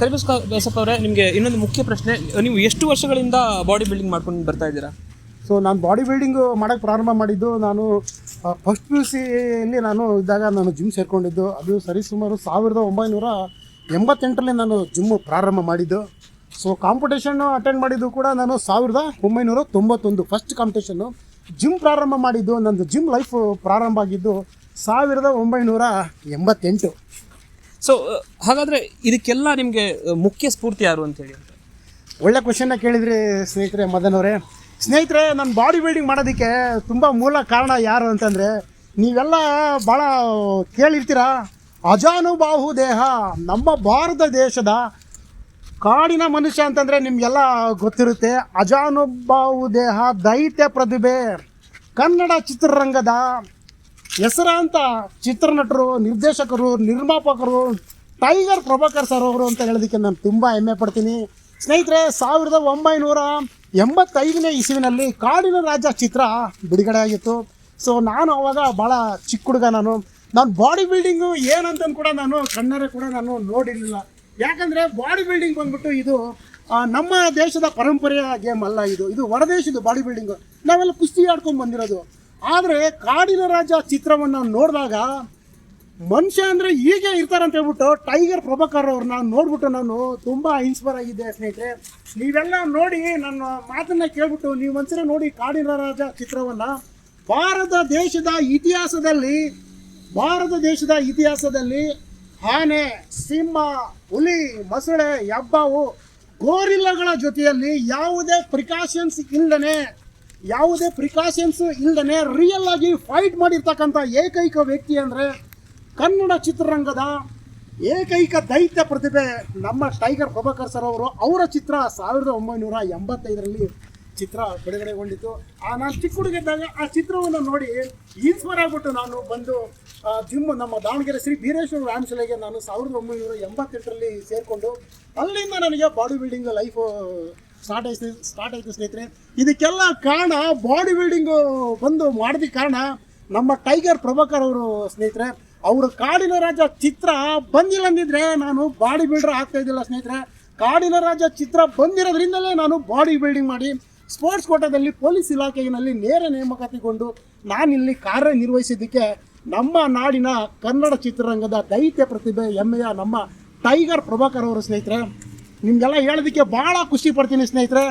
ಕರಿಬಸ್ ನಿಮಗೆ ಇನ್ನೊಂದು ಮುಖ್ಯ ಪ್ರಶ್ನೆ. ನೀವು ಎಷ್ಟು ವರ್ಷಗಳಿಂದ ಬಾಡಿ ಬಿಲ್ಡಿಂಗ್ ಮಾಡ್ಕೊಂಡು ಬರ್ತಾ ಇದ್ದೀರಾ? ಸೊ ನಾನು ಬಾಡಿ ಬಿಲ್ಡಿಂಗು ಮಾಡೋಕ್ಕೆ ಪ್ರಾರಂಭ ಮಾಡಿದ್ದು ನಾನು ಫಸ್ಟ್ ಪಿ ಯು ಸಿಯಲ್ಲಿ ನಾನು ಇದ್ದಾಗ ನಾನು ಜಿಮ್ ಸೇರಿಕೊಂಡಿದ್ದು. ಅದು ಸರಿಸುಮಾರು ಸಾವಿರದ ಒಂಬೈನೂರ ಎಂಬತ್ತೆಂಟರಲ್ಲಿ ನಾನು ಜಿಮ್ಮು ಪ್ರಾರಂಭ ಮಾಡಿದ್ದು. ಸೊ ಕಾಂಪಿಟೇಷನ್ನು ಅಟೆಂಡ್ ಮಾಡಿದ್ದು ಕೂಡ ನಾನು ಸಾವಿರದ ಒಂಬೈನೂರ ತೊಂಬತ್ತೊಂದು. ಫಸ್ಟ್ ಕಾಂಪಿಟೇಷನ್ನು ಜಿಮ್ ಪ್ರಾರಂಭ ಮಾಡಿದ್ದು. ನಂದು ಜಿಮ್ ಲೈಫ್ ಪ್ರಾರಂಭ ಆಗಿದ್ದು ಸಾವಿರದ ಒಂಬೈನೂರ ಎಂಬತ್ತೆಂಟು. ಸೊ ಹಾಗಾದರೆ ಇದಕ್ಕೆಲ್ಲ ನಿಮಗೆ ಮುಖ್ಯ ಸ್ಫೂರ್ತಿ ಯಾರು ಅಂತ ಹೇಳಿ? ಒಳ್ಳೆ ಕ್ವಶನ್ನ ಕೇಳಿದ್ರಿ ಸ್ನೇಹಿತರೆ ಮದನ್ ಸ್ನೇಹಿತರೆ, ನಾನು ಬಾಡಿ ಬಿಲ್ಡಿಂಗ್ ಮಾಡೋದಕ್ಕೆ ತುಂಬ ಮೂಲ ಕಾರಣ ಯಾರು ಅಂತಂದರೆ, ನೀವೆಲ್ಲ ಭಾಳ ಕೇಳಿರ್ತೀರ? ಅಜಾನುಬಾಹು ದೇಹ, ನಮ್ಮ ಭಾರತ ದೇಶದ ಕಾಡಿನ ಮನುಷ್ಯ ಅಂತಂದರೆ ನಿಮಗೆಲ್ಲ ಗೊತ್ತಿರುತ್ತೆ. ಅಜಾನುಬಾಹು ದೇಹ ದೈತ್ಯ ಪ್ರತಿಭೆ, ಕನ್ನಡ ಚಿತ್ರರಂಗದ ಹೆಸರಾಂತ ಚಿತ್ರನಟರು, ನಿರ್ದೇಶಕರು, ನಿರ್ಮಾಪಕರು, ಟೈಗರ್ ಪ್ರಭಾಕರ್ ಸರ್ ಅವರು ಅಂತ ಹೇಳೋದಕ್ಕೆ ನಾನು ತುಂಬ ಹೆಮ್ಮೆ ಪಡ್ತೀನಿ. ಸ್ನೇಹಿತರೆ, ಸಾವಿರದ ಒಂಬೈನೂರ ಎಂಬತ್ತೈದನೇ ಇಸುವಿನಲ್ಲಿ ಕಾಡಿನ ರಾಜ ಚಿತ್ರ ಬಿಡುಗಡೆ ಆಗಿತ್ತು. ಸೊ ನಾನು ಅವಾಗ ಭಾಳ ಚಿಕ್ಕ ಹುಡುಗ ನಾನು. ನಾನು ಬಾಡಿ ಬಿಲ್ಡಿಂಗು ಏನಂತ ಕೂಡ ನಾನು ಕಣ್ಣರೆ ಕೂಡ ನಾನು ನೋಡಿರಲಿಲ್ಲ. ಯಾಕಂದರೆ ಬಾಡಿ ಬಿಲ್ಡಿಂಗ್ ಬಂದ್ಬಿಟ್ಟು ಇದು ನಮ್ಮ ದೇಶದ ಪರಂಪರೆಯ ಗೇಮ್ ಅಲ್ಲ ಇದು. ಇದು ಹೊರದೇಶದ ಬಾಡಿ ಬಿಲ್ಡಿಂಗು. ನಾವೆಲ್ಲ ಕುಸ್ತಿ ಆಡ್ಕೊಂಡು ಬಂದಿರೋದು. ಆದರೆ ಕಾಡಿನ ರಾಜ ಚಿತ್ರವನ್ನು ನೋಡಿದಾಗ ಮನುಷ್ಯ ಅಂದರೆ ಹೀಗೆ ಇರ್ತಾರಂತ ಹೇಳ್ಬಿಟ್ಟು ಟೈಗರ್ ಪ್ರಭಾಕರ್ ಅವ್ರನ್ನ ನೋಡ್ಬಿಟ್ಟು ನಾನು ತುಂಬ ಇನ್ಸ್ಪೈರ್ ಆಗಿದ್ದೆ ಸ್ನೇಹಿತರೆ. ನೀವೆಲ್ಲ ನೋಡಿ ನನ್ನ ಮಾತನ್ನ ಕೇಳ್ಬಿಟ್ಟು ನೀವು ಒಂದ್ಸರಿ ನೋಡಿ ಕಾಡಿನ ರಾಜ ಚಿತ್ರವನ್ನು. ಭಾರತ ದೇಶದ ಇತಿಹಾಸದಲ್ಲಿ, ಭಾರತ ದೇಶದ ಇತಿಹಾಸದಲ್ಲಿ ಆನೆ, ಸಿಂಹ, ಹುಲಿ, ಮೊಸಳೆ ಹೆಬ್ಬಾವು ಗೋರಿಲ್ಲಗಳ ಜೊತೆಯಲ್ಲಿ ಯಾವುದೇ ಪ್ರಿಕಾಷನ್ಸ್ ಇಲ್ಲದೇ ಯಾವುದೇ ಪ್ರಿಕಾಷನ್ಸ್ ಇಲ್ಲದೇ ರಿಯಲ್ ಆಗಿ ಫೈಟ್ ಮಾಡಿರ್ತಕ್ಕಂಥ ಏಕೈಕ ವ್ಯಕ್ತಿ ಅಂದರೆ ಕನ್ನಡ ಚಿತ್ರರಂಗದ ಏಕೈಕ ದೈತ್ಯ ಪ್ರತಿಭೆ ನಮ್ಮ ಟೈಗರ್ ಪ್ರಭಾಕರ್ ಸರ್ ಅವರು. ಅವರ ಚಿತ್ರ ಸಾವಿರದ ಒಂಬೈನೂರ ಎಂಬತ್ತೈದರಲ್ಲಿ ಚಿತ್ರ ಬಿಡುಗಡೆಗೊಂಡಿತ್ತು. ಆ, ನಾನು ಚಿಕ್ಕ ಹುಡುಗಿದ್ದಾಗ ಆ ಚಿತ್ರವನ್ನು ನೋಡಿ ಇನ್ಸ್ಪೈರ್ ಆಗ್ಬಿಟ್ಟು ನಾನು ಬಂದು ಜಿಮ್ ನಮ್ಮ ದಾವಣಗೆರೆ ಶ್ರೀ ಬೀರೇಶ್ವರ ರಾಮಶಿಲೆಗೆ ಶಾಲೆಗೆ ನಾನು ಸಾವಿರದ ಒಂಬೈನೂರ ಎಂಬತ್ತೆಂಟರಲ್ಲಿ ಸೇರಿಕೊಂಡು ಅಲ್ಲಿಂದ ನನಗೆ ಬಾಡಿ ಬಿಲ್ಡಿಂಗ್ ಲೈಫು ಸ್ಟಾರ್ಟ್ ಆಯ್ತು, ಸ್ಟಾರ್ಟ್ ಆಯಿತು ಸ್ನೇಹಿತರೆ. ಇದಕ್ಕೆಲ್ಲ ಕಾರಣ ಬಾಡಿ ಬಿಲ್ಡಿಂಗು ಬಂದು ಮಾಡಿದ ಕಾರಣ ನಮ್ಮ ಟೈಗರ್ ಪ್ರಭಾಕರ್ ಅವರು ಸ್ನೇಹಿತರೆ, ಅವರು ಕಾಡಿನ ರಾಜ ಚಿತ್ರ ಬಂದಿಲ್ಲ ಅಂದಿದ್ರೆ ನಾನು ಬಾಡಿ ಬಿಲ್ಡರ್ ಆಗ್ತಾ ಇದ್ದಿಲ್ಲ ಸ್ನೇಹಿತರೆ. ಕಾಡಿನ ರಾಜ ಚಿತ್ರ ಬಂದಿರೋದ್ರಿಂದಲೇ ನಾನು ಬಾಡಿ ಬಿಲ್ಡಿಂಗ್ ಮಾಡಿ ಸ್ಪೋರ್ಟ್ಸ್ ಕೋಟಾದಲ್ಲಿ ಪೊಲೀಸ್ ಇಲಾಖೆಯಲ್ಲಿ ನೇರ ನೇಮಕಾತಿಗೊಂಡು ನಾನಿಲ್ಲಿ ಕಾರ್ಯನಿರ್ವಹಿಸಿದ್ದಕ್ಕೆ ನಮ್ಮ ನಾಡಿನ ಕನ್ನಡ ಚಿತ್ರರಂಗದ ದೈತ್ಯ ಪ್ರತಿಭೆ, ಹೆಮ್ಮೆಯ ನಮ್ಮ ಟೈಗರ್ ಪ್ರಭಾಕರ್ ಅವರು ಸ್ನೇಹಿತರೆ. ನಿಮಗೆಲ್ಲ ಹೇಳೋದಕ್ಕೆ ಭಾಳ ಖುಷಿ ಪಡ್ತೀನಿ ಸ್ನೇಹಿತರೆ.